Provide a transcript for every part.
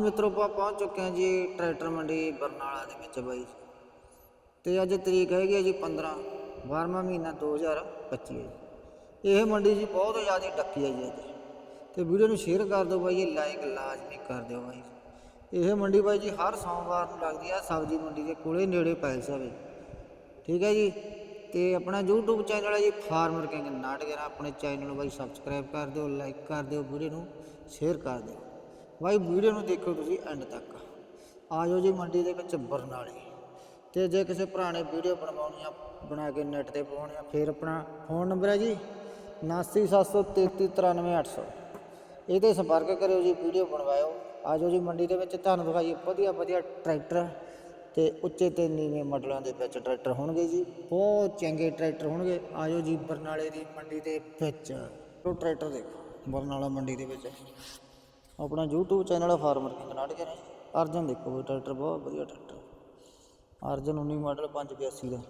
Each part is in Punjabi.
ਮਿੱਤਰੋ ਆਪਾਂ ਪਹੁੰਚ ਚੁੱਕੇ ਹਾਂ ਜੀ ਟਰੈਕਟਰ ਮੰਡੀ ਬਰਨਾਲਾ ਦੇ ਵਿੱਚ ਬਾਈ ਤੇ ਅੱਜ ਤਰੀਕ ਹੈਗੀ ਹੈ ਜੀ 15 12ਵਾਂ ਮਹੀਨਾ 2025 ਹੈ ਜੀ। ਇਹ ਮੰਡੀ ਜੀ ਬਹੁਤ ਜ਼ਿਆਦਾ ਡੱਕੀ ਹੈ ਜੀ ਅੱਜ। ਤੇ ਵੀਡੀਓ ਨੂੰ ਸ਼ੇਅਰ ਕਰ ਦਿਓ ਬਾਈ ਇਹ ਲਾਈਕ ਲਾਜ਼ਮੀ ਕਰ ਦਿਓ ਬਾਈ ਇਹ ਮੰਡੀ ਬਾਈ ਜੀ ਹਰ ਸੋਮਵਾਰ ਨੂੰ ਲੱਗਦੀ ਆ ਸਬਜ਼ੀ ਮੰਡੀ ਦੇ ਕੋਲੇ ਨੇੜੇ ਪੈਲਸ ਹੈ ਬਾਈ। ਠੀਕ ਹੈ ਜੀ? ਤੇ ਆਪਣਾ YouTube ਚੈਨਲ ਹੈ ਜੀ ਫਾਰਮਰ ਕਿੰਗ ਨਾਟਕਰ। ਆਪਣੇ ਚੈਨਲ ਨੂੰ ਬਾਈ ਸਬਸਕ੍ਰਾਈਬ ਕਰ ਦਿਓ ਲਾਈਕ ਕਰ ਦਿਓ, ਵੀਡੀਓ ਨੂੰ ਸ਼ੇਅਰ ਕਰ ਦਿਓ। ਬਾਈ, ਵੀਡੀਓ ਨੂੰ ਦੇਖੋ ਤੁਸੀਂ ਐਂਡ ਤੱਕ। ਆ ਜਾਓ ਜੀ ਮੰਡੀ ਦੇ ਵਿੱਚ ਬਰਨਾਲੇ। ਤੇ ਜੇ ਕਿਸੇ ਪੁਰਾਣੇ ਵੀਡੀਓ ਬਣਵਾਉਣੀ ਆ, ਬਣਾ ਕੇ ਨੈਟ ਤੇ ਪਾਉਣੀ ਆ, ਫਿਰ ਆਪਣਾ ਫੋਨ ਨੰਬਰ ਹੈ ਜੀ 7973393800 ਇਹ ਤੇ ਸੰਪਰਕ ਕਰਿਓ ਜੀ, ਵੀਡੀਓ ਬਣਵਾਇਓ। ਆ ਜਾਓ ਜੀ ਮੰਡੀ ਦੇ ਵਿੱਚ। ਤੁਹਾਨੂੰ ਦਿਖਾਈਏ ਵਧੀਆ ਵਧੀਆ ਟਰੈਕਟਰ। ਤੇ ਉੱਚੇ ਤੇ ਨੀਵੇਂ ਮਾਡਲਾਂ ਦੇ ਵਿੱਚ ਟਰੈਕਟਰ ਹੋਣਗੇ ਜੀ। ਬਹੁਤ ਚੰਗੇ ਟਰੈਕਟਰ ਹੋਣਗੇ। ਆ ਜਾਓ ਜੀ ਬਰਨਾਲੇ ਦੀ ਮੰਡੀ ਦੇ ਵਿੱਚ। ਉਹ ਟਰੈਕਟਰ ਦੇਖੋ, ਬਰਨਾਲਾ ਮੰਡੀ ਦੇ ਵਿੱਚ। ਆਪਣਾ YouTube ਚੈਨਲ ਫਾਰਮਰ ਕਿੰਗ ਨਾਟਕ ਹੈ ਅਰਜਨ ਦੇਖੋ ਵੀ ਟਰੈਕਟਰ ਬਹੁਤ ਵਧੀਆ ਟਰੈਕਟਰ ਅਰਜਨ 19 ਮਾਡਲ 582 ਦਾ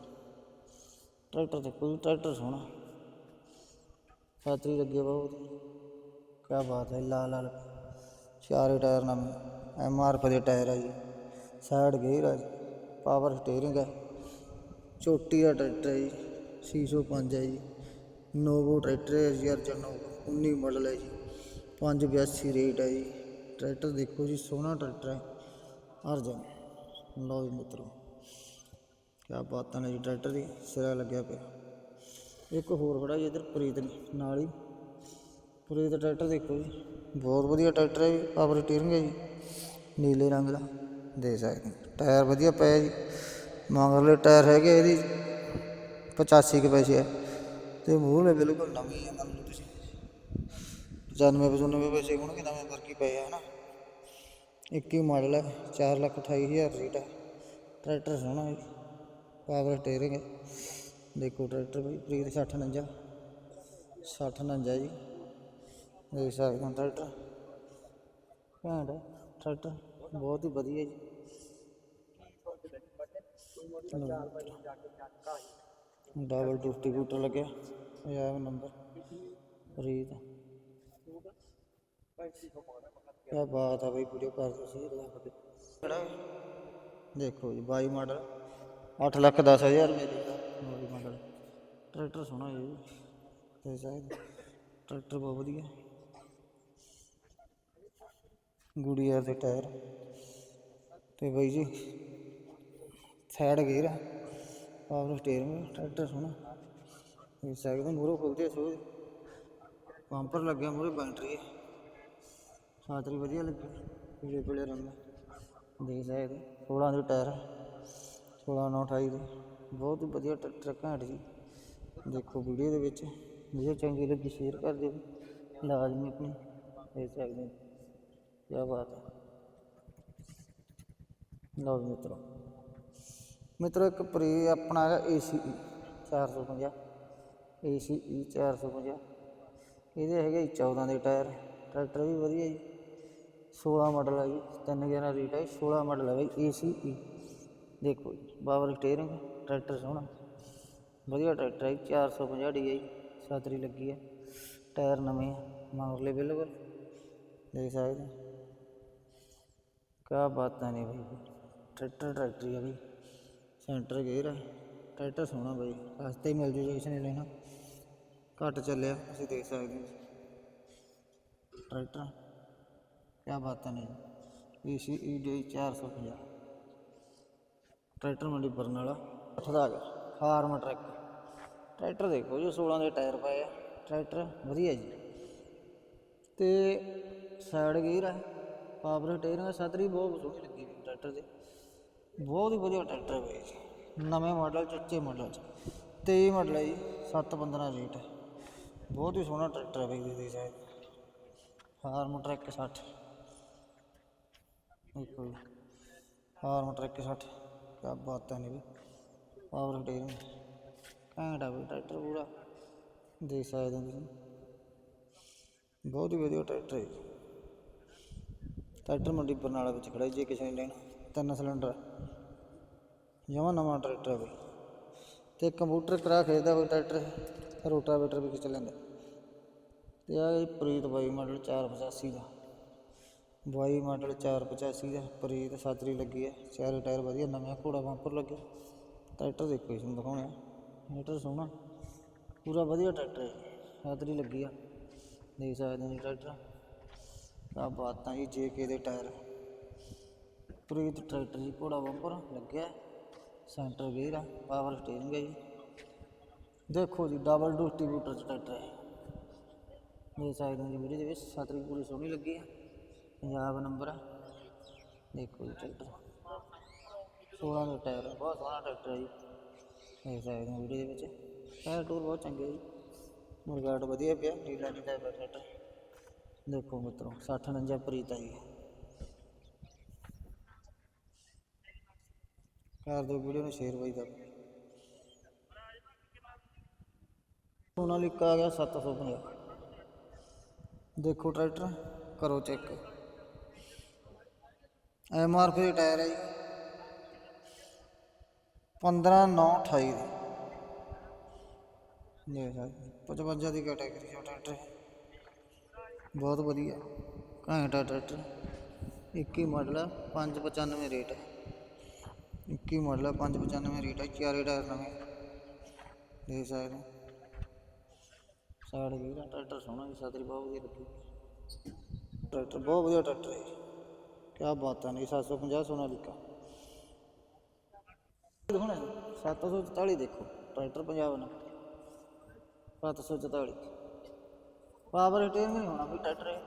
ਟਰੈਕਟਰ ਦੇਖੋ ਜੀ ਟਰੈਕਟਰ ਸੋਹਣਾ ਛਾਤਰੀ ਲੱਗੇ ਬਹੁਤ ਕੀ ਬਾਤ ਹੈ ਲਾਲ ਲਾਲ ਚਾਰੇ ਟਾਇਰ ਨਵੇਂ ਐਮ ਆਰ ਦੇ ਟਾਇਰ ਹੈ ਜੀ ਸਾਈਡ ਗੇਅਰ ਹੈ ਜੀ ਪਾਵਰ ਸਟੀਅਰਿੰਗ ਹੈ ਚੋਟੀ ਦਾ ਟਰੈਕਟਰ ਹੈ ਜੀ 605 ਹੈ ਜੀ ਨੋਵੋ ਟਰੈਕਟਰ ਹੈ ਜੀ ਅਰਜਨ ਨੋਵੋ 19 ਮਾਡਲ ਹੈ ਜੀ 582 ਰੇਟ ਹੈ ਜੀ। ਟਰੈਕਟਰ ਦੇਖੋ ਜੀ, ਸੋਹਣਾ ਟਰੈਕਟਰ ਹੈ। ਅਰਜਨ ਲਓ ਜੀ ਮਿੱਤਰੋ, ਕਿਆ ਬਾਤਾਂ ਨੇ ਜੀ, ਟਰੈਕਟਰ ਦੀ ਸਿਰਾ ਲੱਗਿਆ ਪਿਆ। ਇੱਕ ਹੋਰ ਖੜਾ ਜੀ ਇਧਰ, ਪ੍ਰੀਤ ਨਾਲ ਹੀ। ਪ੍ਰੀਤ, ਟਰੈਕਟਰ ਦੇਖੋ ਜੀ। ਬਹੁਤ ਵਧੀਆ ਟਰੈਕਟਰ ਹੈ ਜੀ ਪਾਵਰ ਸਟੀਅਰਿੰਗ ਹੈ ਜੀ। ਨੀਲੇ ਰੰਗ ਦਾ, ਦੇ ਸਕਦੇ ਟਾਇਰ ਵਧੀਆ ਪਿਆ ਜੀ। ਮਗਰਲੇ ਟਾਇਰ ਹੈਗੇ ਇਹਦੀ। 85 ਕੁ ਪੈਸੇ ਹੈ ਤੇ ਮੂਹਰੇ ਬਿਲਕੁਲ ਨਵੀਂ ਹੈ ਮੰਨ ਲਓ ਤੁਸੀਂ 95 95 ਪੈਸੇ ਹੋਣਗੇ ਨਵੇਂ ਵਰਗੀ ਪਏ ਆ ਹਨਾ 21 ਮਾਡਲ ਹੈ 4 ਲੱਖ 28 ਹਜ਼ਾਰ ਰੇਟ ਹੈ ਟਰੈਕਟਰ ਸੋਹਣਾ ਹੈ ਪਾਵਰ ਸਟੀਅਰਿੰਗ ਹੈ ਦੇਖੋ ਟਰੈਕਟਰ ਬਈ ਪ੍ਰੀਤ 60 49 60 49 ਜੀ ਦੇਖ ਸਕਦੇ ਹੋ ਟਰੈਕਟਰ ਘੈਂਟ ਹੈ ਟਰੈਕਟਰ ਬਹੁਤ ਹੀ ਵਧੀਆ ਜੀ ਡਬਲ ਡਿਸਟ੍ਰੀਬਿਊਟਰ ਲੱਗਿਆ ਪੰਜਾਬ ਨੰਬਰ ਪ੍ਰੀਤ ਕਿਆ ਬਾਤ ਆ ਬਈ ਵੀਡੀਓ ਕਰ ਤੁਸੀਂ ਲੱਗ ਕੇ ਖੜਾ ਦੇਖੋ ਜੀ 22 ਮਾਡਲ 8 ਲੱਖ 10 ਹਜ਼ਾਰ ਰੁਪਏ ਦਾ 22 ਮਾਡਲ। ਟਰੈਕਟਰ ਸੋਹਣਾ ਜੀ। ਤੇ ਸ਼ਾਇਦ ਟਰੈਕਟਰ ਬਹੁਤ ਵਧੀਆ। ਗੁੜੀਆ ਦੇ ਟਾਇਰ। ਤੇ ਬਈ ਜੀ, side gear power steering, tractor ਸੋਹਣਾ। ਇਹ ਸਾਈਡ ਤੋਂ ਮੂਰੋ ਖੁੱਲਦੇ ਸੋ ਪੰਪਰ ਲੱਗਿਆ ਮੂਰੇ ਬੈਟਰੀ ਹੈ। ਸਾਤਰੀ ਵਧੀਆ ਲੱਗੀ? ਪੀਲੇ ਪੀਲੇ ਰੰਗ। ਦੇਖ ਸਕਦੇ 16 ਦੇ ਟਾਇਰ। 16 9 28 ਦੇ। ਬਹੁਤ ਹੀ ਵਧੀਆ ਟਰੈਕਟਰ ਘੈਂਟ ਜੀ ਦੇਖੋ ਵੀਡੀਓ ਦੇ ਵਿੱਚ। ਜੇ ਚੰਗੀ ਲੱਗੀ ਸ਼ੇਅਰ ਕਰ ਦਿਓ। ਲਾਜ਼ਮੀ ਆਪਣੀ। ਦੇਖ ਸਕਦੇ ਹੋ। ਕੀ ਬਾਤ ਹੈ ਲਓ ਜੀ ਮਿੱਤਰੋ। ਮਿੱਤਰੋ, ਇੱਕ ਪ੍ਰੀ ਆਪਣਾ ਹੈਗਾ ਏਸੀ 450 ਏਸੀ 450 ਇਹਦੇ ਹੈਗੇ ਜੀ 14 ਦੇ ਟਾਇਰ। ਟਰੈਕਟਰ ਵੀ ਵਧੀਆ ਜੀ। 16 ਮਾਡਲ ਹੈ ਜੀ 3011 ਰੇਟ ਹੈ 16 ਮਾਡਲ ਹੈ ਬਈ ਏਸੀ ਦੇਖੋ ਜੀ ਪਾਵਰ ਸਟੀਅਰਿੰਗ ਟਰੈਕਟਰ ਸੋਹਣਾ ਵਧੀਆ ਟਰੈਕਟਰ ਹੈ ਜੀ, 450 ਡੀ ਹੈ ਸਾਤਰੀ ਲੱਗੀ ਹੈ ਟਾਇਰ ਨਵੇਂ ਆ ਮਗਰਲੇ ਬਿਲਕੁਲ ਦੇਖ ਸਕਦੇ ਹੋ। ਕਿਆ ਬਾਤਾਂ ਨੇ ਬਈ ਟਰੈਕਟਰ ਟਰੈਕਟਰ ਹੀ ਆ ਬਈ ਸੈਂਟਰ ਗੇਅਰ ਹੈ ਟਰੈਕਟਰ ਸੋਹਣਾ ਬਈ ਸਸਤੇ ਹੀ ਮਿਲ ਜੂ ਜੇ ਕਿਸੇ ਨੇ ਲੈਣਾ ਘੱਟ ਚੱਲਿਆ ਤੁਸੀਂ ਦੇਖ ਸਕਦੇ ਹੋ ਟਰੈਕਟਰ ਕਿਆ ਬਾਤਾਂ ਨੇ ਏਸੀ ਈ 450 ਟਰੈਕਟਰ ਮੰਡੀ ਬਰਨਾਲਾ ਅੱਠ ਦਾ ਆ ਫਾਰਮ ਟਰੈਕ। ਟਰੈਕਟਰ ਦੇਖੋ ਜੀ 16 ਦੇ ਟਾਇਰ ਪਏ ਆ। ਟਰੈਕਟਰ ਵਧੀਆ ਜੀ। ਤੇ ਸਾਈਡ ਗੇਅਰ ਹੈ ਪਾਵਰ ਸਟੀਅਰਿੰਗ ਸਤਰੀ ਬਹੁਤ ਸੋਹਣੀ ਲੱਗੀ ਵੀ ਟਰੈਕਟਰ ਦੇ। ਬਹੁਤ ਹੀ ਵਧੀਆ ਟਰੈਕਟਰ ਹੈ ਜੀ। ਨਵੇਂ ਮਾਡਲ ਚੱਚੇ ਮਾਡਲ ਚ। 23 ਮਾਡਲ ਹੈ ਜੀ। 715 ਰੇਟ ਹੈ ਬਹੁਤ ਹੀ ਸੋਹਣਾ ਟਰੈਕਟਰ ਹੈ ਬਈ ਦੇ ਸਾਈਡ ਫਾਰਮ ਟਰੈਕ 60 ਦੇਖੋ ਜੀ ਫਾਰਮ ਟਰੈਕ 60 ਕਿਆ ਬਾਤਾਂ ਨੇ ਵੀ। ਪਾਵਰ ਸਟੀਅਰਿੰਗ ਘੈਂਟ ਆ ਬਈ ਟਰੈਕਟਰ ਪੂਰਾ। ਦੇਖ ਸਕਦੇ ਹੋ ਤੁਸੀਂ। ਬਹੁਤ ਹੀ ਵਧੀਆ ਟਰੈਕਟਰ ਹੈ ਜੀ। ਟਰੈਕਟਰ ਮੰਡੀ ਬਰਨਾਲਾ ਵਿੱਚ ਖੜਾ ਜੇ ਕਿਸੇ ਨੇ ਲੈਣਾ। ਤਿੰਨ ਸਿਲੰਡਰ। ਜਮਾ ਨਵਾਂ ਟਰੈਕਟਰ ਹੈ ਬਈ। ਤੇ ਕੰਪਿਊਟਰ ਕਰਾ ਖਰੀਦਾ ਕੋਈ ਟਰੈਕਟਰ। ਰੋਟਾਵੇਟਰ ਵੀ ਖਿੱਚ ਲੈਂਦਾ। ਤੇ ਆ ਪ੍ਰੀਤ ਬਾਈ ਮਾਡਲ 485 ਦਾ। ਬਾਈ ਮਾਡਲ 485 ਦਾ, ਪ੍ਰੀਤ ਸਾਤਰੀ ਲੱਗੀ ਹੈ ਚਾਰੇ ਟਾਇਰ ਵਧੀਆ, ਨਵੇਂ ਘੋੜਾ ਬੰਪਰ ਲੱਗਿਆ। ਟਰੈਕਟਰ ਦੇਖੋ ਇਸ ਨੂੰ ਦਿਖਾਉਣਾ ਟਰੈਕਟਰ ਸੋਹਣਾ, ਪੂਰਾ ਵਧੀਆ ਟਰੈਕਟਰ ਹੈ ਸਾਤਰੀ ਲੱਗੀ ਆ। ਦੇਖ ਸਕਦੇ ਹੋ ਜੀ ਟਰੈਕਟਰ। ਆ ਬਾਤਾਂ ਜੀ ਜੇਕੇ ਦੇ ਟਾਇਰ। ਪ੍ਰੀਤ ਟਰੈਕਟਰ ਜੀ, ਘੋੜਾ ਬੰਪਰ ਲੱਗਿਆ। ਸੈਂਟਰ ਗੇਅਰ ਆ, ਪਾਵਰ ਸਟੀਅਰਿੰਗ ਹੈ ਜੀ। ਦੇਖੋ ਜੀ ਡਬਲ ਡਿਸਟ੍ਰੀਬਿਊਟਰ ਚ ਟਰੈਕਟਰ ਹੈ। ਦੇਖ ਸਕਦੇ ਹੋ ਜੀ ਵੀਡੀਓ ਦੇ ਵਿੱਚ ਸਾਤਰੀ ਪੂਰੀ ਸੋਹਣੀ ਲੱਗੀ ਆ। ਪੰਜਾਬ ਨੰਬਰ ਆ। ਦੇਖੋ ਜੀ ਟਰੈਕਟਰ 16 ਦਾ ਟਾਇਰ ਹੈ ਬਹੁਤ ਸੋਹਣਾ ਟਰੈਕਟਰ ਹੈ ਜੀ। ਦੇਖ ਸਕਦੇ ਹੋ ਵੀਡੀਓ ਦੇ ਵਿੱਚ। ਟਾਇਰ ਟੂਰ ਬਹੁਤ ਚੰਗੇ ਜੀ। ਮੁਰਗਾਟ ਵਧੀਆ ਪਿਆ, ਨੀਲਾ ਨੀਲਾ ਪਿਆ ਟਰੈਕਟਰ। ਦੇਖੋ ਮਿੱਤਰੋ 60 49 ਪ੍ਰੀਤ ਆ ਜੀ। ਕਰ ਦਿਓ ਵੀਡੀਓ ਨੂੰ ਸ਼ੇਅਰ ਬਾਈ ਦਾ। ਸੋਨਾਲੀਕਾ ਆ ਗਿਆ 750 ਦੇਖੋ ਟਰੈਕਟਰ, ਕਰੋ check. M R P tyre ਹੈ ਜੀ। 15 9 28 ਦੇ। ਦੇਖ ਸਕਦੇ 55 ਦੀ ਕੈਟਾਗਰੀ ਦਾ ਟਰੈਕਟਰ ਬਹੁਤ ਵਧੀਆ, ਘੈਂਟ ਟਰੈਕਟਰ। 21 ਮਾਡਲ ਆ 595 ਰੇਟ ਹੈ 21 ਮਾਡਲ ਆ 595 ਰੇਟ ਹੈ ਚਾਰੇ ਟਾਇਰ ਨਵੇਂ। ਦੇਖ ਸਕਦੇ ਹੋ। ਸਾਈਡ ਵੀਰਾ ਟਰੈਕਟਰ ਸੋਹਣਾ ਜੀ ਸਾਤਰੀ ਬਹੁਤ ਵਧੀਆ ਲੱਗੀ। ਟਰੈਕਟਰ ਬਹੁਤ ਵਧੀਆ ਟਰੈਕਟਰ ਹੈ ਕਿਆ ਬਾਤਾਂ ਨੇ 750 ਸੋਨਾਲੀਕਾ ਦਿਖਾਉਣਾ ਜੀ 744 ਦੇਖੋ ਟਰੈਕਟਰ ਪੰਜਾਬ ਨਾਲ 744 ਪਾਵਰ ਰਿਟੇਨ ਨਹੀਂ ਹੋਣਾ ਵੀ ਟਰੈਕਟਰ ਹੈ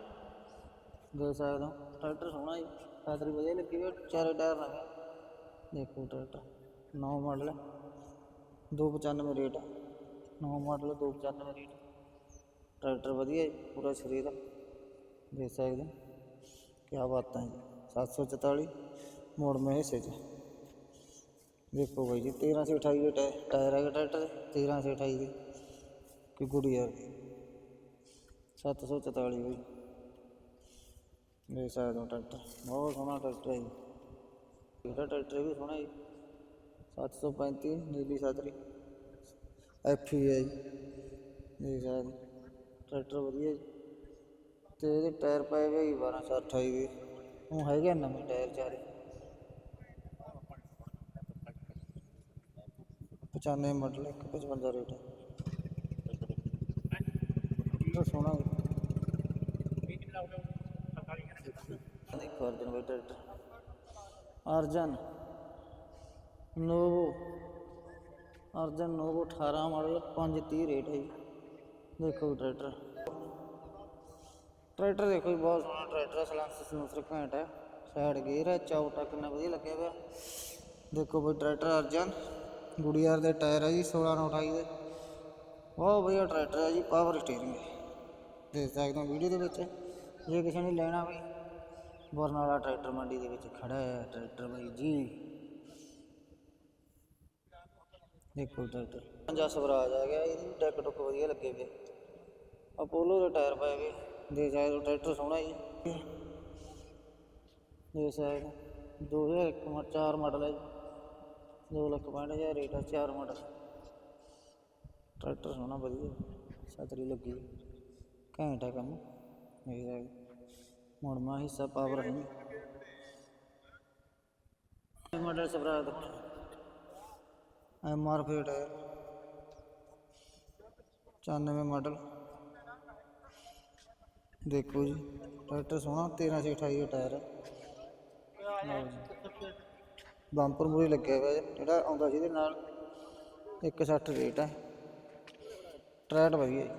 ਦੇਖ ਸਕਦੇ ਹੋ, ਟਰੈਕਟਰ ਸੋਹਣਾ ਜੀ ਸਾਤਰੀ ਵਧੀਆ ਲੱਗੀ ਹੋਈ ਚਾਰੇ ਟਾਇਰ ਨਵੇਂ ਦੇਖੋ ਟਰੈਕਟਰ, ਨੌ ਮਾਡਲ ਹੈ 295 ਰੇਟ ਨੌ 9 ਮਾਡਲ 295 ਰੇਟ ਟਰੈਕਟਰ ਵਧੀਆ ਜੀ, ਪੂਰਾ ਸਰੀਰ ਆ। ਦੇਖ ਸਕਦੇ ਹੋ ਕੀ ਬਾਤਾਂ ਜੀ। 744 ਮੋੜ ਮੇ ਹਿੱਸੇ 'ਚ ਦੇਖੋ ਬਾਈ ਜੀ 13 ਸੇ 28 ਦੇ ਟਾਇਰ ਟਾਇਰ ਹੈਗਾ ਟਰੈਕਟਰ ਦੇ 13 ਸੇ 28 ਦੇ ਕਿ ਗੁੱਡੀ ਯਾਰ 744 ਬਾਈ ਦੇਖ ਸਕਦੇ ਹੋ ਟਰੈਕਟਰ ਬਹੁਤ ਸੋਹਣਾ ਟਰੈਕਟਰ ਹੈ ਜੀ ਇਹਦਾ ਟਰੈਕਟਰ ਵੀ ਸੋਹਣਾ ਜੀ 735 ਨੀਲੀ ਸਾਦਰੀ ਐਫ ਹੀ ਹੈ ਜੀ ਦੇਖ ਸਕਦੇ ਹੋ। ਟਰੈਕਟਰ ਵਧੀਆ ਜੀ ਤੇ ਇਹਦੇ ਟਾਇਰ ਪਏ ਹੋਏ ਜੀ 1228 ਦੇ ਉਹ ਹੈਗੇ ਨਵੇਂ ਟਾਇਰ ਚਾਰੇ। 95 ਮਾਡਲ 155 ਰੇਟ ਹੈ ਤਾਂ ਸੋਹਣਾ ਦੇਖੋ ਅਰਜਨ ਬਾਈ tractor. Arjun, Novo. Arjun Novo 18 model 530 rate ਹੈ ਜੀ। ਦੇਖੋ ਟਰੈਕਟਰ। ਟਰੈਕਟਰ ਦੇਖੋ ਜੀ ਬਹੁਤ ਸੋਹਣਾ ਟਰੈਕਟਰ ਹੈ ਸਲੈਂਸ ਸਮੂਥਰ ਘੈਂਟ ਹੈ ਸਾਈਡ ਗੇਅਰ ਹੈ ਚੌਟਾ ਕਿੰਨਾ ਵਧੀਆ ਲੱਗਿਆ ਹੋਇਆ ਦੇਖੋ ਬਈ ਟਰੈਕਟਰ ਅਰਜਨ ਗੁੜੀਆਰ ਦੇ ਟਾਇਰ ਹੈ ਜੀ 16 ਨੌ 28 ਦੇ ਬਹੁਤ ਵਧੀਆ ਟਰੈਕਟਰ ਹੈ ਜੀ ਪਾਵਰ ਸਟੀਅਰਿੰਗ ਹੈ ਦੇਖ ਸਕਦੇ ਹੋ ਵੀਡੀਓ ਦੇ ਵਿੱਚ ਜੇ ਕਿਸੇ ਨੇ ਲੈਣਾ ਵੀ ਬਰਨਾਲਾ ਟਰੈਕਟਰ ਮੰਡੀ ਦੇ ਵਿੱਚ ਖੜਾ ਹੈ ਟਰੈਕਟਰ ਬਾਈ ਜੀ ਦੇਖੋ ਟਰੈਕਟਰ ਪੰਜਾ ਸਵਰਾਜ ਆ ਗਿਆ ਇਹਦੀ ਡੈਕ ਡੁੱਕ ਵਧੀਆ ਲੱਗੇ ਵੇ ਅਪੋਲੋ ਦੇ ਟਾਇਰ ਪਏ ਵੇ ਦੇਖ ਸਕਦੇ ਹੋ ਟਰੈਕਟਰ ਸੋਹਣਾ ਜੀ ਦੇਖ ਸਕਦੇ ਹੋ। 2001 ਮਾ- ਚਾਰ ਮਾਡਲ ਹੈ ਜੀ 2 ਲੱਖ ਪੈਂਹਠ ਹਜ਼ਾਰ ਰੇਟ ਹੈ ਚਾਰ ਮਾਡਲ ਟਰੈਕਟਰ ਸੋਹਣਾ ਵਧੀਆ ਛਤਰੀ ਲੱਗੀ ਘੈਂਟ ਹੈ ਕੰਮ ਦੇਖ ਸਕਦੇ ਮੁੜਮਾ ਹਿੱਸਾ ਪਾਵਰ ਹੈ ਮਾਡਲ ਸਵਰਾਜ ਦਾ ਐਮ ਆਰ ਫੇਟ ਹੈ 94 ਮਾਡਲ ਦੇਖੋ ਜੀ ਟਰੈਕਟਰ ਸੋਹਣਾ 13 ਸੇ 28 ਦਾ ਟਾਇਰ ਹੈ ਲਓ ਜੀ। ਬੰਪਰ ਮੂਰੇ ਲੱਗਿਆ ਹੋਇਆ ਹੈ, ਜਿਹੜਾ ਆਉਂਦਾ ਸੀ ਇਹਦੇ ਨਾਲ 160 ਰੇਟ ਹੈ ਟਰੈਟ ਵਧੀਆ ਜੀ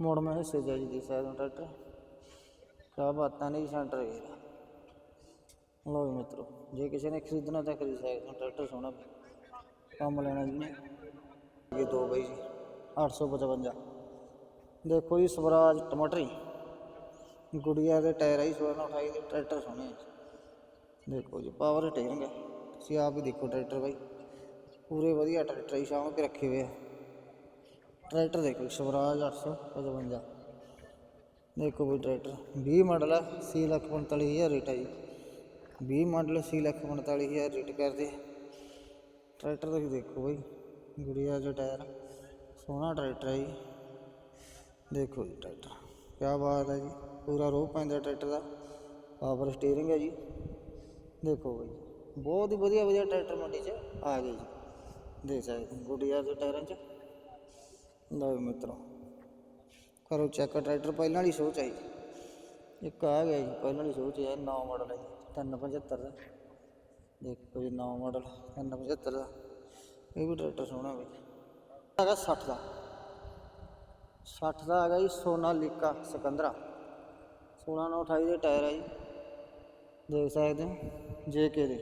ਮੋੜ ਮੈਂ ਹਿੱਸੇ ਜਾ ਜੀ ਦੇ ਸਕਦੇ ਹੋ ਟਰੈਕਟਰ ਕਿਆ ਬਾਤਾਂ ਨਹੀਂ ਸੈਂਟਰ ਗਿਆ ਲਓ ਜੀ ਮਿੱਤਰੋ ਜੇ ਕਿਸੇ ਨੇ ਖਰੀਦਣਾ ਤਾਂ ਖਰੀਦ ਸਕਦੇ ਹੋ ਟਰੈਕਟਰ ਸੋਹਣਾ ਕੰਮ ਲੈਣਾ ਜੀ ਨੇ ਇਹ ਦੋ ਬਈ ਜੀ 855 ਦੇਖੋ ਜੀ ਸਵਰਾਜ ਟਮਾਟਰੀ। ਗੁੜੀਆ ਦੇ ਟਾਇਰ ਆਈ 1628 ਦੇ ਟਰੈਕਟਰ ਸੋਹਣੇ ਆ ਜੀ। ਦੇਖੋ ਜੀ ਪਾਵਰ ਟੇਰਿੰਗ ਹੈ ਤੁਸੀਂ ਆਪ ਹੀ ਦੇਖੋ ਟਰੈਕਟਰ ਬਾਈ। ਪੂਰੇ ਵਧੀਆ ਟਰੈਕਟਰ ਹੀ ਸ਼ਾਮ ਕੇ ਰੱਖੇ ਹੋਏ ਆ। ਟਰੈਕਟਰ ਦੇਖੋ ਜੀ, ਸਵਰਾਜ 855 ਦੇਖੋ ਬਈ ਟਰੈਕਟਰ 20 ਮਾਡਲ ਆ 6 ਲੱਖ 45000 ਰੇਟ ਹੈ ਜੀ। 20 ਮਾਡਲ 6 ਲੱਖ 45000 ਰੇਟ ਕਰਦੇ ਆ। ਟਰੈਕਟਰ ਤੁਸੀਂ ਦੇਖੋ ਬਾਈ ਗੁੜੀਆ ਜੋ ਟਾਇਰ ਸੋਹਣਾ ਟਰੈਕਟਰ ਹੈ ਜੀ। ਦੇਖੋ ਜੀ ਟਰੈਕਟਰ, ਕਿਆ ਬਾਤ ਹੈ ਜੀ, ਪੂਰਾ ਰੋਹ ਪੈਂਦਾ ਟਰੈਕਟਰ ਦਾ ਪਾਵਰ ਸਟੀਅਰਿੰਗ ਹੈ ਜੀ। ਦੇਖੋ ਬਈ, ਬਹੁਤ ਹੀ ਵਧੀਆ ਵਧੀਆ ਟਰੈਕਟਰ ਮੰਡੀ 'ਚ ਆ ਗਏ ਜੀ। ਦੇਖ ਸਕਦੇ ਹੋ, ਗੁੱਡੀਆਂ ਦੇ ਟਾਇਰਾਂ 'ਚ। ਲਓ ਜੀ ਮਿੱਤਰੋ, ਕਰੋ ਚੈੱਕ ਟਰੈਕਟਰ, ਪਹਿਲਾਂ ਵਾਲੀ ਸੋਚ ਆਈ। ਇੱਕ ਆ ਗਿਆ ਜੀ, ਪਹਿਲਾਂ ਵਾਲੀ ਸੋਚ ਹੈ 9 ਮਾਡਲ ਹੈ ਜੀ 375 ਦਾ। ਦੇਖੋ ਜੀ 9 ਮਾਡਲ 375 ਦਾ। ਇਹ ਵੀ ਟਰੈਕਟਰ ਸੋਹਣਾ ਬਈ। ਹੈਗਾ 60 ਦਾ। 60 ਦਾ ਹੈਗਾ ਜੀ ਸੋਨਾਲੀਕਾ ਸਿਕੰਦਰਾ। 16 ਨਾਲ 28 ਦੇ ਟਾਇਰ ਆ ਜੀ। ਦੇਖ ਸਕਦੇ ਹੋ ਜੇਕੇ ਦੇ।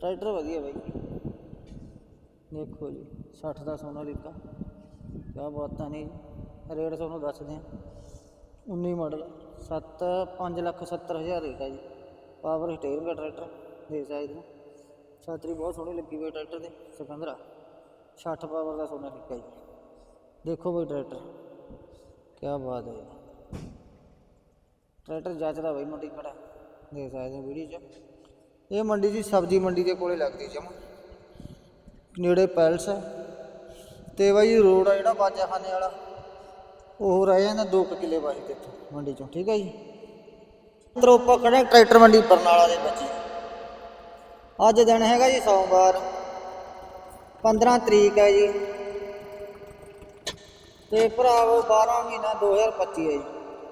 ਟਰੈਕਟਰ ਵਧੀਆ ਬਾਈ। ਦੇਖੋ ਜੀ 60 ਦਾ ਸੋਨਾਲੀਕਾ ਕਿਆ ਬਾਤਾਂ ਨੇ ਜੀ ਰੇਟ ਤੁਹਾਨੂੰ ਦੱਸਦੇ ਹਾਂ। 19 ਮਾਡਲ 7 5 ਲੱਖ 70 ਹਜ਼ਾਰ ਰੇਟ ਹੈ ਜੀ। ਪਾਵਰ ਸਟੀਅਰਿੰਗ ਦਾ ਟਰੈਕਟਰ, ਦੇਖ ਸਕਦੇ ਹੋ। ਛਾਤਰੀ ਬਹੁਤ ਸੋਹਣੀ ਲੱਗੀ ਹੋਈ ਟਰੈਕਟਰ ਦੇ, ਸਿਕੰਦਰਾ। 60 ਪਾਵਰ ਦਾ ਸੋਨਾਲੀਕਾ ਜੀ। ਦੇਖੋ ਬਈ ਟਰੈਕਟਰ। ਕਿਆ ਬਾਤ ਹੈ। ਜੀ ਟਰੈਕਟਰ ਜੱਜਦਾ ਬਈ ਮੰਡੀ ਖੜਾ। ਦੇਖ ਸਕਦੇ ਹੋ ਵੀਡੀਓ 'ਚ। ਇਹ ਮੰਡੀ ਜੀ ਸਬਜ਼ੀ ਮੰਡੀ ਦੇ ਕੋਲੇ ਲੱਗਦੀ ਜਮਾ। ਨੇੜੇ ਪੈਲਸ ਹੈ। ਤੇ ਬਾਈ ਰੋਡ ਆ ਜਿਹੜਾ ਬਾਜਾਖਾਨੇ ਵਾਲਾ। ਉਹ ਰਹਿ ਜਾਂਦਾ 2 ਕਿੱਲੇ ਬਾਈ ਤੇ ਇੱਥੋਂ ਮੰਡੀ ਚੋਂ, ਠੀਕ ਹੈ ਜੀ। ਅੰਦਰੋਂ ਆਪਾਂ ਖੜੇ ਟਰੈਕਟਰ ਮੰਡੀ ਬਰਨਾਲਾ ਦੇ ਵਿੱਚ। ਅੱਜ ਦਿਨ ਹੈਗਾ ਜੀ ਸੋਮਵਾਰ। 15 ਤਰੀਕ ਹੈ ਜੀ। ਤੇ ਭਰਾਵੋ 12 ਮਹੀਨਾ 2025 ਹੈ ਜੀ।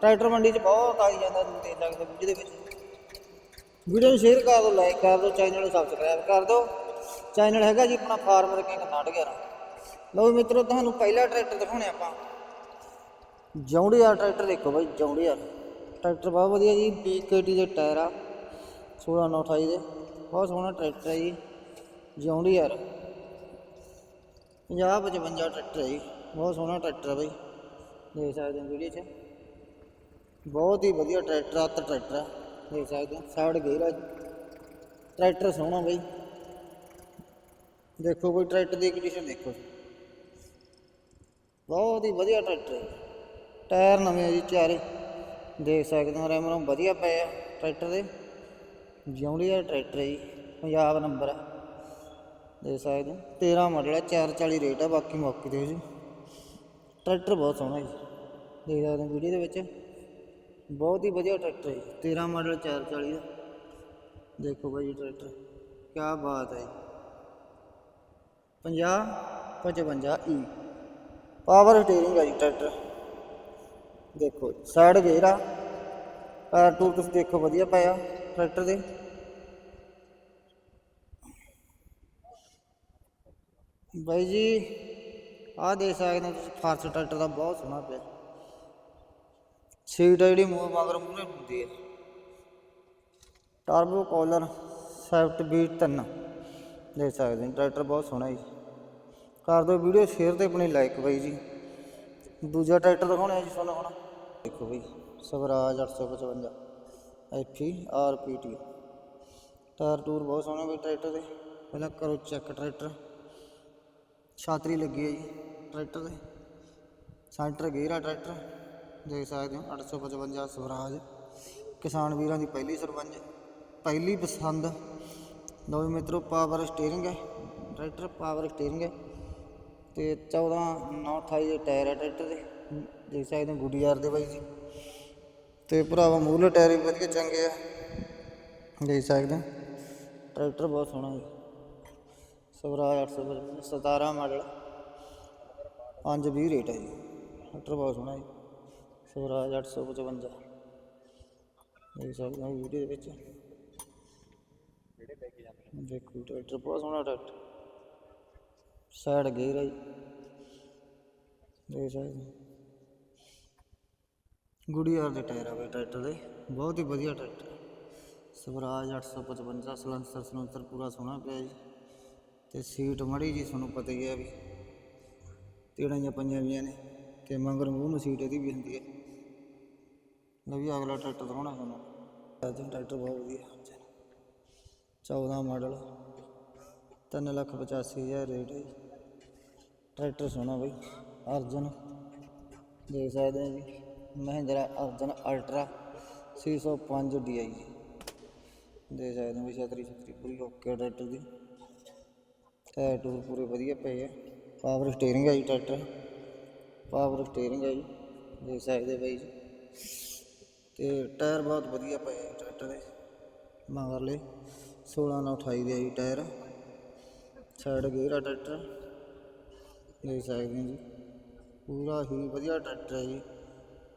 ਟਰੈਕਟਰ ਮੰਡੀ 'ਚ ਬਹੁਤ ਆਈ ਜਾਂਦਾ ਤੁਸੀਂ ਦੇਖ ਸਕਦੇ ਹੋ ਵੀਡੀਓ ਦੇ ਵਿੱਚ। ਵੀਡੀਓ ਨੂੰ ਸ਼ੇਅਰ ਕਰ ਦਿਓ ਲਾਈਕ ਕਰ ਦਿਓ ਚੈਨਲ ਨੂੰ ਸਬਸਕ੍ਰਾਈਬ ਕਰ ਦਿਓ। ਚੈਨਲ ਹੈਗਾ ਜੀ ਆਪਣਾ ਫਾਰਮਰ ਕਿੰਗ 911 ਲਓ ਵੀ ਮਿੱਤਰੋ, ਤੁਹਾਨੂੰ ਪਹਿਲਾ ਟਰੈਕਟਰ ਦਿਖਾਉਣੇ ਆਪਾਂ। ਜੌਂਡੀਆਰ ਟਰੈਕਟਰ ਦੇਖੋ ਬਾਈ, ਜੌਂਡੀਆਰ। ਟਰੈਕਟਰ ਬਹੁਤ ਵਧੀਆ ਜੀ BKT ਦੇ ਟਾਇਰ ਆ। 16 9 28 ਦੇ। ਬਹੁਤ ਸੋਹਣਾ ਟਰੈਕਟਰ ਹੈ ਜੀ, ਜੌਂਡੀਆਰ। 50 55 ਟਰੈਕਟਰ ਹੈ ਜੀ। ਬਹੁਤ ਸੋਹਣਾ ਟਰੈਕਟਰ ਹੈ ਬਾਈ। ਦੇਖ ਸਕਦੇ ਹੋ ਵੀਡੀਓ 'ਚ। ਬਹੁਤ ਹੀ ਵਧੀਆ ਟਰੈਕਟਰ ਆ ਤਾਂ ਟਰੈਕਟਰ ਆ। ਦੇਖ ਸਕਦੇ ਹੋ, ਸਾਈਡ ਗੇਅਰ ਆ ਟਰੈਕਟਰ ਸੋਹਣਾ ਬਾਈ। ਦੇਖੋ ਕੋਈ ਟਰੈਕਟਰ ਦੀ ਕੰਡੀਸ਼ਨ ਦੇਖੋ ਬਹੁਤ ਹੀ ਵਧੀਆ ਟਰੈਕਟਰ ਹੈ ਟਾਇਰ ਨਵੇਂ ਆ ਜੀ, ਚਾਰੇ। ਦੇਖ ਸਕਦੇ ਹੋ, ਰੈਮ ਰੈਮਰੋਂ ਵਧੀਆ ਪਏ ਆ ਟਰੈਕਟਰ ਦੇ। ਜਿਉਂਦੀ ਦਾ ਟਰੈਕਟਰ ਹੈ ਜੀ, ਪੰਜਾਬ ਨੰਬਰ ਆ। ਦੇਖ ਸਕਦੇ ਹੋ 13 ਮਾਡਲ ਹੈ 440 ਰੇਟ ਆ, ਬਾਕੀ ਮੌਕੇ ਤੇ ਜੀ। ਟਰੈਕਟਰ ਬਹੁਤ ਸੋਹਣਾ ਜੀ। ਦੇਖ ਸਕਦੇ ਹੋ ਵੀਡੀਓ ਦੇ ਵਿੱਚ। ਬਹੁਤ ਹੀ ਵਧੀਆ ਟਰੈਕਟਰ ਹੈ ਜੀ। 13 ਮਾਡਲ 440 ਦਾ। ਦੇਖੋ ਭਾਈ ਜੀ ਟਰੈਕਟਰ। ਕੀ ਬਾਤ ਹੈ 50 55 ਈ ਪਾਵਰ ਸਟੀਅਰਿੰਗ ਹੈ ਜੀ ਟਰੈਕਟਰ। ਦੇਖੋ ਸਾਈਡ ਗੇਅਰ ਆ। ਟਾਇਰ ਟੂਰ ਤੁਸੀਂ ਦੇਖੋ ਵਧੀਆ ਪਾਇਆ ਟਰੈਕਟਰ ਦੇ। ਬਾਈ ਜੀ ਆਹ ਦੇਖ ਸਕਦੇ ਹੋ ਤੁਸੀਂ, ਫਾਰਸ ਟਰੈਕਟਰ ਦਾ ਬਹੁਤ ਸੋਹਣਾ ਪਿਆ। ਸੀਟ ਆ ਜਿਹੜੀ ਮੂੰਹ ਮਗਰ ਮੂਹਰੇ ਹੁੰਦੀ ਹੈ ਟਰਬੋ ਕੋਲਰ ਸੈਫਟ ਬੀਟ 3 ਦੇਖ ਸਕਦੇ ਹੋ, ਟਰੈਕਟਰ ਬਹੁਤ ਸੋਹਣਾ ਜੀ। ਕਰ ਦਿਓ ਵੀਡੀਓ ਸ਼ੇਅਰ ਤੇ ਆਪਣੀ ਲਾਈਕ ਬਾਈ ਜੀ। ਦੂਜਾ ਟਰੈਕਟਰ ਦਿਖਾਉਣਾ ਜੀ ਤੁਹਾਨੂੰ ਹੁਣ। ਦੇਖੋ ਬਈ, Swaraj 855 F E R P T tyre tour ਬਹੁਤ ਸੋਹਣਾ ਬਈ ਟਰੈਕਟਰ ਦੇ ਪਹਿਲਾਂ ਕਰੋ ਚੈੱਕ ਟਰੈਕਟਰ। ਛਾਤਰੀ ਲੱਗੀ ਹੈ ਜੀ, ਟਰੈਕਟਰ ਦੇ ਸੈਂਟਰ ਗੇਅਰ ਆ ਟਰੈਕਟਰ। ਦੇਖ ਸਕਦੇ ਹੋ 855 ਸਵਰਾਜ। ਕਿਸਾਨ ਵੀਰਾਂ ਦੀ ਪਹਿਲੀ ਸਰਪੰਚ, ਪਹਿਲੀ ਪਸੰਦ। ਲਓ ਵੀ ਮਿੱਤਰੋ ਪਾਵਰ ਸਟੀਅਰਿੰਗ ਹੈ। ਟਰੈਕਟਰ ਪਾਵਰ ਸਟੀਅਰਿੰਗ ਹੈ। ਤੇ 14 9 28 ਦੇ ਟਾਇਰ ਹੈ ਟਰੈਕਟਰ ਦੇ। ਦੇਖ ਸਕਦੇ ਹੋ, ਗੁੱਡੀਆਰ ਦੇ ਬਾਈ ਜੀ। ਤੇ ਭਰਾਵਾ ਮੂਹਰੇ ਟਾਇਰ ਵੀ ਵਧੀਆ ਚੰਗੇ ਆ। ਦੇਖ ਸਕਦੇ ਹੋ, ਟਰੈਕਟਰ ਬਹੁਤ ਸੋਹਣਾ ਹੈ। ਸਵਰਾਜ 855 17 ਮਾਡਲ। 520 ਰੇਟ ਹੈ ਜੀ। ਟਰੈਕਟਰ ਬਹੁਤ ਸੋਹਣਾ ਜੀ। ਸਵਰਾਜ 855 ਦੇਖ ਸਕਦੇ ਹੋ ਵੀਡੀਓ ਦੇ ਵਿੱਚ। ਦੇਖੋ ਟਰੈਕਟਰ ਬਹੁਤ ਸੋਹਣਾ ਟਰੈਕਟਰ। ਸਾਈਡ ਗੇਅਰ ਹੈ ਜੀ। ਦੇਖ ਸਕਦੇ ਹੋ। ਗੁੜੀਆਰ ਦੇ ਟਾਇਰ ਆ ਬਈ ਟਰੈਕਟਰ ਦੇ। ਬਹੁਤ ਹੀ ਵਧੀਆ ਟਰੈਕਟਰ। ਸਵਰਾਜ 855 ਸਲੰਸਰ ਸਲੰਸਰ ਪੂਰਾ ਸੋਹਣਾ ਪਿਆ ਜੀ। ਤੇ ਸੀਟ ਮੜੀ ਜੀ ਤੁਹਾਨੂੰ ਪਤਾ ਹੀ ਹੈ ਵੀ ਤੇੜਾਂ ਜਾਂ ਪੰਜਾਂ ਵੀਆਂ ਨੇ ਤੇ ਮਗਰ ਮੂੰਹ ਨੂੰ ਸੀਟ ਇਹਦੀ ਵੀ ਹੁੰਦੀ ਹੈ ਲਓ ਵੀ ਅਗਲਾ ਟਰੈਕਟਰ ਦਿਖਾਉਣਾ ਤੁਹਾਨੂੰ। ਅੱਜ ਟਰੈਕਟਰ ਬਹੁਤ ਵਧੀਆ 14 ਮਾਡਲ 3 ਲੱਖ 85 ਹਜ਼ਾਰ ਰੇਟ ਹੈ ਟਰੈਕਟਰ ਸੋਹਣਾ ਬਈ, ਅਰਜਨ। ਦੇਖ ਸਕਦੇ ਹੋ ਜੀ, ਮਹਿੰਦਰਾ ਅਰਜਨ ਅਲਟਰਾ 605 DI ਜੀ ਦੇਖ ਸਕਦੇ ਹੋ ਵੀ ਛਤਰੀ ਛਤਰੀ ਪੂਰੀ ਓਕੇ ਟਰੈਕਟਰ ਦੀ। ਟਾਇਰ ਟੂਰ ਪੂਰੇ ਵਧੀਆ ਪਏ ਆ। ਪਾਵਰ ਸਟੀਅਰਿੰਗ ਹੈ ਜੀ ਟਰੈਕਟਰ ਪਾਵਰ ਸਟੀਅਰਿੰਗ ਹੈ ਜੀ ਦੇਖ ਸਕਦੇ ਬਾਈ ਜੀ ਤੇ ਟਾਇਰ ਬਹੁਤ ਵਧੀਆ ਪਏ ਆ ਟਰੈਕਟਰ ਦੇ। ਮਗਰਲੇ 16 ਨਾਲ 28 ਦੇ ਆ ਜੀ ਟਾਇਰ ਸਾਈਡ ਗੇਅਰ ਆ ਟਰੈਕਟਰ ਦੇਖ ਸਕਦੇ ਹਾਂ ਜੀ। ਪੂਰਾ ਹੀ ਵਧੀਆ ਟਰੈਕਟਰ ਹੈ ਜੀ।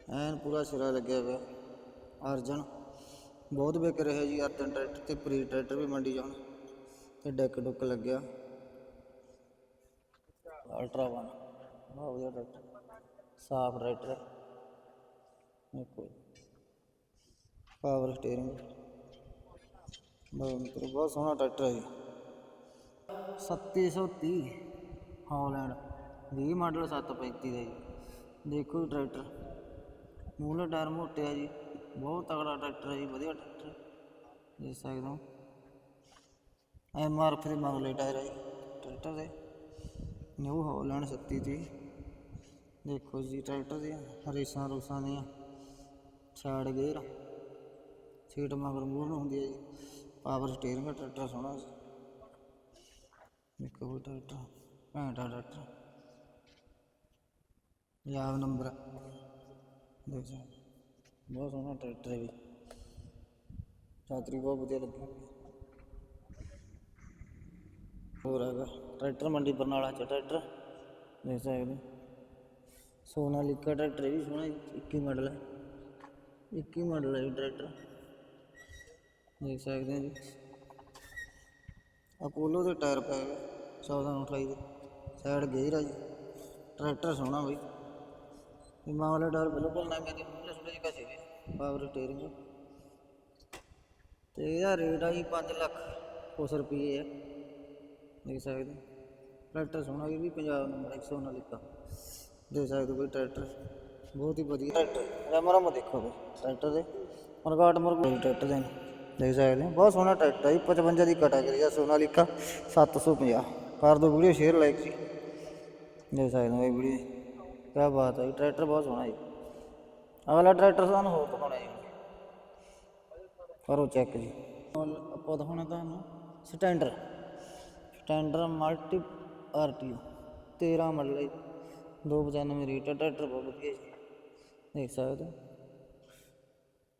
ਐਨ ਪੂਰਾ ਸਿਰਾ ਲੱਗਿਆ ਹੋਇਆ ਅਰਜਨ। ਬਹੁਤ ਵਿਕ ਰਿਹਾ ਜੀ, ਅਰਜਨ ਟਰੈਕਟਰ ਤੇ ਪ੍ਰੀ ਟਰੈਕਟਰ ਵੀ ਮੰਡੀ ਜਾਣ। ਤੇ ਡੈਕ ਡੁੱਕ ਲੱਗਿਆ। ਅਲਟਰਾ ਵਨ ਬਹੁਤ ਵਧੀਆ ਟਰੈਕਟਰ ਸਾਫ਼ ਟਰੈਕਟਰ ਹੈ। ਦੇਖੋ ਪਾਵਰ ਸਟੀਅਰਿੰਗ। ਬਹੁਤ ਮਤਲਬ ਬਹੁਤ ਸੋਹਣਾ ਟਰੈਕਟਰ ਹੈ ਜੀ। 3730 ਹੌਲੈਂਡ। 20 ਮਾਡਲ 735 ਦਾ ਜੀ। ਦੇਖੋ ਜੀ ਟਰੈਕਟਰ ਮੂਹਰੇ ਟਾਇਰ ਮੋਟੇ ਆ ਜੀ। ਬਹੁਤ ਤਗੜਾ ਟਰੈਕਟਰ ਹੈ ਜੀ, ਵਧੀਆ ਟਰੈਕਟਰ ਦੇਖ ਸਕਦੇ ਹੋ। ਐਮ ਆਰ ਐਫ ਦੇ ਮਗਲੇ ਟਾਇਰ ਹੈ ਜੀ ਟਰੈਕਟਰ ਦੇ। ਨਿਊ ਹੌਲੈਂਡ 3730 ਦੇਖੋ ਜੀ, ਟਰੈਕਟਰ ਦੀਆਂ ਰੇਸਾਂ ਰੂਸਾਂ ਦੀਆਂ। Side gear. ਸੀਟ ਮਗਰ ਮੂਹਰ ਹੁੰਦੀ ਹੈ ਜੀ। ਪਾਵਰ ਸਟੀਅਰਿੰਗ ਟਰੈਕਟਰ ਸੋਹਣਾ ਸੀ ਦੇਖੋ ਉਹ ਟਰੈਕਟਰ। ਘੈਂਟਾ ਟਰੈਕਟਰ। ਯਾਦ ਨੰਬਰ। ਦੇਖ ਬਹੁਤ ਸੋਹਣਾ ਟਰੈਕਟਰ ਹੈ ਵੀ ਛਾਤਰੀ ਬਹੁਤ ਵਧੀਆ ਲੱਗਿਆ ਹੋਰ ਹੈਗਾ। ਟਰੈਕਟਰ ਮੰਡੀ ਬਰਨਾਲਾ ਚ ਟਰੈਕਟਰ। ਦੇਖ ਸਕਦੇ ਹੋ। ਸੋਨਾਲੀਕਾ ਟਰੈਕਟਰ, ਇਹ ਵੀ ਸੋਹਣਾ ਜੀ 21 ਮਾਡਲ ਹੈ 21 ਮਾਡਲ ਹੈ ਜੀ ਟਰੈਕਟਰ। ਦੇਖ ਸਕਦੇ ਹੋ ਜੀ। ਅਪੋਲੋ ਦੇ ਟਾਇਰ ਪੈ ਗਏ 14 28 ਦੇ। ਸਾਈਡ ਗੇਅਰ ਆ ਜੀ। ਟਰੈਕਟਰ ਸੋਹਣਾ ਬਈ। ਇਹ ਮਾਮਲਾ ਟਾਇਰ ਬਿਲਕੁਲ ਨਵੇਂ ਦੇ। ਮੂਹਰੇ ਥੋੜੇ ਜਿਹੇ ਘਸੇ ਹੋਏ ਪਾਵਰ ਸਟੀਅਰਿੰਗ ਤੇ ਇਹਦਾ ਰੇਟ ਆ ਜੀ 5 ਲੱਖ ਕੁਛ ਰੁਪਏ ਆ। ਦੇਖ ਸਕਦੇ ਟਰੈਕਟਰ ਸੋਹਣਾ ਇਹ ਵੀ ਪੰਜਾਬ ਨੰਬਰ 100 ਲਿਖਾ ਦੇਖ ਸਕਦੇ ਹੋ ਬਈ ਟਰੈਕਟਰ। ਬਹੁਤ ਹੀ ਵਧੀਆ। ਟਰੈਕਟਰ। ਰਮਰਮ ਦੇਖੋ ਬਈ, ਟਰੈਕਟਰ ਦੇ। ਮਰਗਾਟ ਮਰਗੂ। ਟਰੈਕਟਰ ਦੇ ਦੇਖ ਸਕਦੇ ਹੋ। ਬਹੁਤ ਸੋਹਣਾ ਟਰੈਕਟਰ ਹੈ ਜੀ 55 ਦੀ ਕੈਟਾਗਰੀ ਆ ਸੋਨਾਲੀਕਾ 750 ਕਰ ਦੋ ਵੀਡੀਓ ਸ਼ੇਅਰ ਲਾਈਕ ਜੀ। ਦੇਖ ਸਕਦੇ ਹੋ ਇਹ ਵੀਡੀਓ। ਕੀ ਬਾਤ ਹੈ ਜੀ, ਟਰੈਕਟਰ ਬਹੁਤ ਸੋਹਣਾ ਜੀ। ਅਗਲਾ ਟਰੈਕਟਰ ਸਾਨੂੰ ਹੋਰ ਦਿਖਾਉਣਾ ਜੀ। ਕਰੋ ਚੈੱਕ ਜੀ। ਆਪਾਂ ਦਿਖਾਉਣਾ ਤੁਹਾਨੂੰ Standard. Standard multi RTO 13 model ਹੈ ਜੀ। 295 ਰੇਟ ਹੈ ਟਰੈਕਟਰ ਬਹੁਤ ਵਧੀਆ ਜੀ। ਦੇਖ ਸਕਦੇ ਹੋ।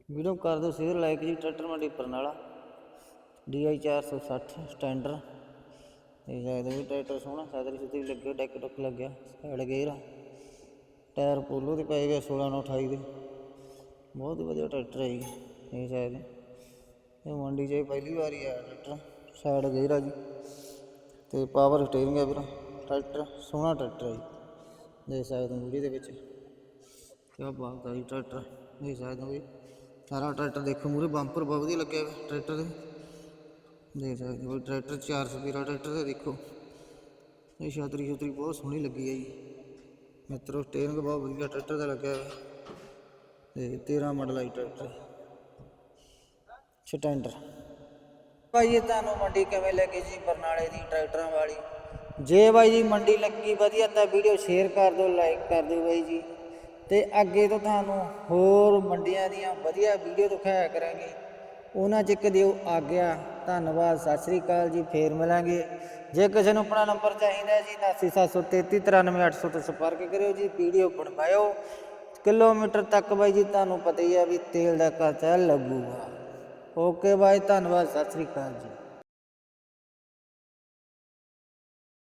ਵੀਡੀਓ ਕਰ ਦਿਓ ਸ਼ੇਅਰ ਲਾਈਕ ਜੀ, ਟਰੈਕਟਰ ਮੰਡੀ ਬਰਨਾਲਾ DI 460 ਸਟੈਂਡਰ। ਇਹ ਜਾਇਦਾ ਵੀ ਟਰੈਕਟਰ ਸੋਹਣਾ ਸਾਦਰੀ ਸੁਤਰੀ ਲੱਗਿਆ ਡੈਕ ਡੁੱਕ ਲੱਗਿਆ, ਸਾਈਡ ਗੇਅਰ ਆ। ਟਾਇਰ ਪੋਲੋ ਦੇ ਪਏ ਗਏ 16 ਨਾਲ 28 ਦੇ। ਬਹੁਤ ਵਧੀਆ ਟਰੈਕਟਰ ਹੈ ਜੀ ਇਹ ਸ਼ਾਇਦ ਇਹ ਮੰਡੀ 'ਚ ਪਹਿਲੀ ਵਾਰੀ ਆਇਆ ਟਰੈਕਟਰ, ਸਾਈਡ ਗੇਅਰ ਆ ਜੀ। ਤੇ ਪਾਵਰ ਸਟੀਅਰਿੰਗ ਹੈ ਵੀਰ, ਟਰੈਕਟਰ, ਸੋਹਣਾ ਟਰੈਕਟਰ ਹੈ ਜੀ। ਦੇਖ ਸਕਦੇ ਹੋ ਵੀਡੀਓ ਦੇ ਵਿੱਚ। ਕਿਆ ਬਾਤ ਹੈ ਜੀ ਟਰੈਕਟਰ, ਦੇਖ ਸਕਦੇ ਹੋ ਵੀ। ਸਾਰਾ ਟਰੈਕਟਰ ਦੇਖੋ ਮੂਰੇ ਬੰਪਰ ਬਹੁਤ ਵਧੀਆ ਲੱਗਿਆ ਹੋਇਆ ਟਰੈਕਟਰ ਦੇ। ਦੇਖ ਸਕਦੇ ਹੋ ਟਰੈਕਟਰ 400 ਰੁਪਏ ਟਰੈਕਟਰ ਦੇ ਦੇਖੋ। ਇਹ ਛਤਰੀ ਛਤਰੀ ਬਹੁਤ ਸੋਹਣੀ ਲੱਗੀ ਹੈ ਜੀ। ਮਿੱਤਰੋ ਸਟੀਅਰਿੰਗ ਬਹੁਤ ਵਧੀਆ ਟਰੈਕਟਰ ਦਾ ਲੱਗਿਆ ਹੋਇਆ। ਤੇ 13 ਮਾਡਲ ਆਈ ਟਰੈਕਟਰ। ਸਟੈਂਡਰ। ਭਾਈ ਜੀ ਤੁਹਾਨੂੰ ਮੰਡੀ ਕਿਵੇਂ ਲੱਗੀ ਜੀ ਬਰਨਾਲੇ ਦੀ ਟਰੈਕਟਰਾਂ ਵਾਲੀ? ਜੇ ਬਾਈ ਜੀ ਮੰਡੀ ਲੱਗੀ ਵਧੀਆ ਤਾਂ ਵੀਡੀਓ ਸ਼ੇਅਰ ਕਰ ਦਿਓ, ਲਾਈਕ ਕਰ ਦਿਓ ਬਾਈ ਜੀ। ਤੇ ਅੱਗੇ ਤੋਂ ਤੁਹਾਨੂੰ ਹੋਰ ਮੰਡੀਆਂ ਦੀਆਂ ਵਧੀਆ ਵੀਡੀਓ ਦਿਖਾਇਆ ਕਰਾਂਗੇ। ਉਹਨਾਂ ਚ ਇੱਕ ਦਿਓ ਆਗਿਆ। ਧੰਨਵਾਦ, ਸਤਿ ਸ੍ਰੀ ਅਕਾਲ ਜੀ, ਫੇਰ ਮਿਲਾਂਗੇ। ਜੇ ਕਿਸੇ ਨੂੰ ਆਪਣਾ ਨੰਬਰ ਚਾਹੀਦਾ ਹੈ ਜੀ 8773393800 ਤੇ ਸੰਪਰਕ ਕਰਿਓ ਜੀ, ਵੀਡੀਓ ਬਣਵਾਇਓ। ਕਿਲੋਮੀਟਰ ਤੱਕ ਬਾਈ ਜੀ, ਤੁਹਾਨੂੰ ਪਤਾ ਹੀ ਆ ਵੀ ਤੇਲ ਦਾ ਖਰਚਾ ਲੱਗੂਗਾ। ਓਕੇ ਬਾਈ ਧੰਨਵਾਦ ਸਤਿ ਸ੍ਰੀ ਅਕਾਲ ਜੀ।